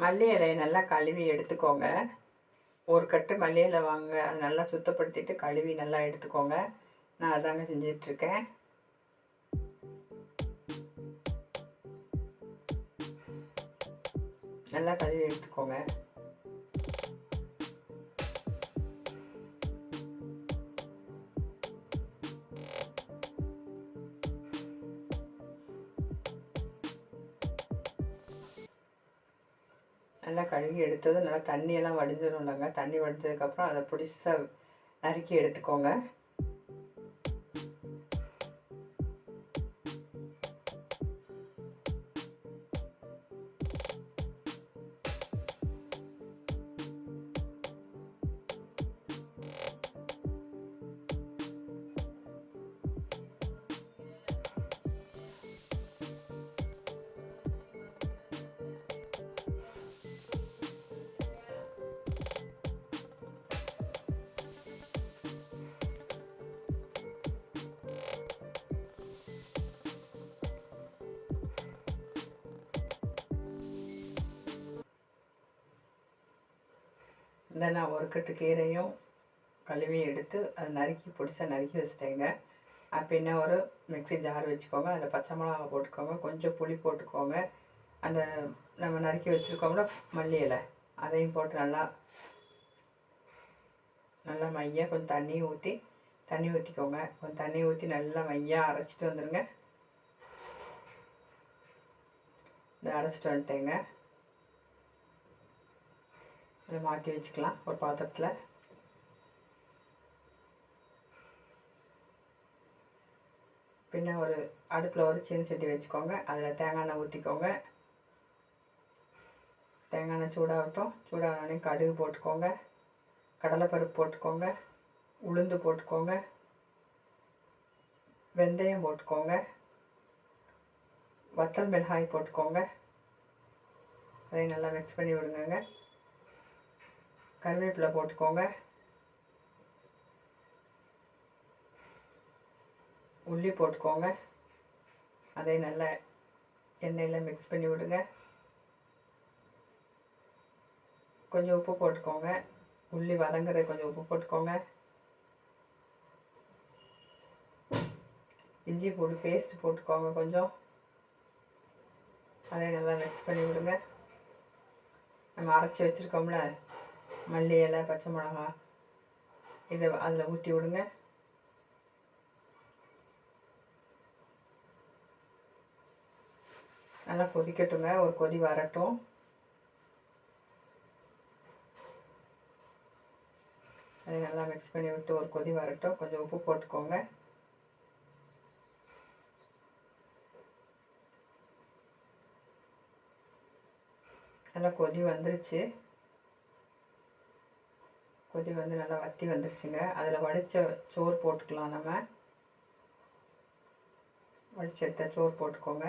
மல்லி இலையை நல்லா கழுவி எடுத்துக்கோங்க. ஒரு கட்டு மல்லி இலை வாங்க அதை நல்லா சுத்தப்படுத்திட்டு கழுவி நல்லா எடுத்துக்கோங்க. நான் அதாங்க செஞ்சிட்ருக்கேன். நல்லா கழுவி எடுத்துக்கோங்க. நல்லா கழுவி எடுத்ததும் நல்லா தண்ணியெல்லாம் வடிஞ்சிடும் இல்லைங்க தண்ணி வடிஞ்சதுக்கப்புறம் அதை பிடிச்சா நறுக்கி எடுத்துக்கோங்க. இந்த நான் ஒரு கட்டு கீரையும் கழுவி எடுத்து அதை நறுக்கி பிடிச்சா நறுக்கி வச்சுட்டேங்க. அப்போ என்ன ஒரு மிக்ஸி ஜார் வச்சுக்கோங்க அதில் பச்சை மிளகா போட்டுக்கோங்க கொஞ்சம் புளி போட்டுக்கோங்க. அந்த நம்ம நறுக்கி வச்சுருக்கோம்ல மல்லி இலை அதையும் போட்டு நல்லா நல்லா மையாக கொஞ்சம் தண்ணி ஊற்றி தண்ணி ஊற்றிக்கோங்க. கொஞ்சம் தண்ணி ஊற்றி நல்லா மையாக அரைச்சிட்டு வந்துடுங்க இந்த அரைச்சிட்டு வந்துட்டேங்க. அதை மாற்றி வச்சுக்கலாம் ஒரு பாத்திரத்தில். பின்ன ஒரு அடுப்பில் ஒரு சின்ன சட்டி வச்சுக்கோங்க. அதில் தேங்காய் எண்ணெய் ஊற்றிக்கோங்க தேங்காய் எண்ணெய் சூடாகட்டும். சூடானோடனே கடுகு போட்டுக்கோங்க. கடலைப்பருப்பு போட்டுக்கோங்க. உளுந்து போட்டுக்கோங்க. வெந்தயம் போட்டுக்கோங்க. வத்தல் மிளகாய் போட்டுக்கோங்க. அதையும் நல்லா மிக்ஸ் பண்ணி விடுங்க கருவேப்பிலை போட்டுக்கோங்க. உள்ளி போட்டுக்கோங்க. அதை நல்லா எண்ணெயில் மிக்ஸ் பண்ணி விடுங்க. கொஞ்சம் உப்பு போட்டுக்கோங்க. உள்ளி வதங்குற கொஞ்சம் உப்பு போட்டுக்கோங்க. இஞ்சி போட்டு பேஸ்ட் போட்டுக்கோங்க கொஞ்சம். அதை நல்லா மிக்ஸ் பண்ணி விடுங்க. நம்ம அரைச்சி வச்சுருக்கோம்ல. மல்லி இலை பச்சை மிளகா இதை அதில் ஊற்றி விடுங்க. நல்லா கொதிக்கட்டுங்க. ஒரு கொதி வரட்டும். அதை நல்லா மிக்ஸ் பண்ணி விட்டு ஒரு கொதி வரட்டும். கொஞ்சம் உப்பு போட்டுக்கோங்க. நல்லா கொதி வந்துருச்சு. கொதி வந்து நல்லா வத்தி வந்துருச்சுங்க. அதில் வடித்த சோறு போட்டுக்கலாம் நம்ம. வடித்து எடுத்த சோறு போட்டுக்கோங்க.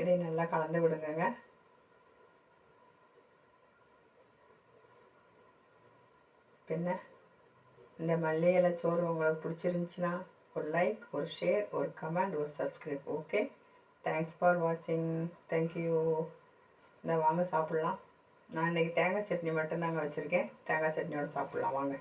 இதை நல்லா கலந்து விடுங்கங்க. பின்ன இந்த மல்லி இலை சோறு உங்களுக்கு பிடிச்சிருந்துச்சின்னா ஒரு லைக் ஒரு ஷேர் ஒரு கமெண்ட் ஒரு சப்ஸ்கிரைப் ஓகே தேங்க்ஸ் ஃபார் வாட்சிங் தேங்க்யூ இந்த வாங்க சாப்பிட்லாம். நான் இன்றைக்கி தேங்காய் சட்னி மட்டும்தாங்க வச்சுருக்கேன். தேங்காய் சட்னியோடு சாப்பிட்லாம் வாங்க.